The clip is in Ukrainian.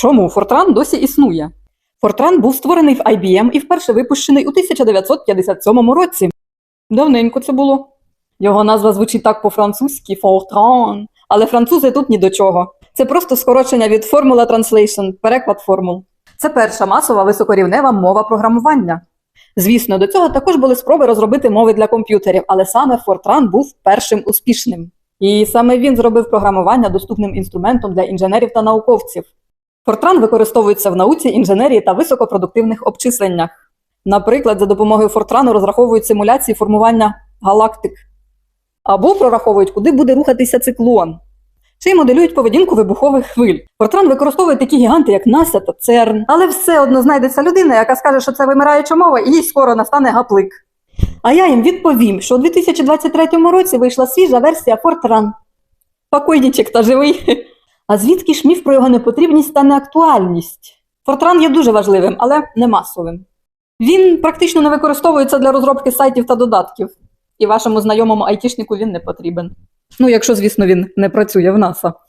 Чому Фортран досі існує? Фортран був створений в IBM і вперше випущений у 1957 році. Давненько це було. Його назва звучить так по-французьки Fortran, але французи тут ні до чого. Це просто скорочення від Formula Translation, переклад формул. Це перша масова високорівнева мова програмування. Звісно, до цього також були спроби розробити мови для комп'ютерів, але саме Fortran був першим успішним. І саме він зробив програмування доступним інструментом для інженерів та науковців. Fortran використовується в науці, інженерії та високопродуктивних обчисленнях. Наприклад, за допомогою Fortran розраховують симуляції формування галактик або прораховують, куди буде рухатися циклон. Чи моделюють поведінку вибухових хвиль. Fortran використовує такі гіганти, як NASA та CERN, але все одно знайдеться людина, яка скаже, що це вимираюча мова, і їй скоро настане гаплик. А я їм відповім, що у 2023 році вийшла свіжа версія Fortran. Покойнічик та живий. А звідки ж міф про його непотрібність та неактуальність? Фортран є дуже важливим, але не масовим. Він практично не використовується для розробки сайтів та додатків, і вашому знайомому айтішнику він не потрібен. Ну, якщо, звісно, він не працює в НАСА.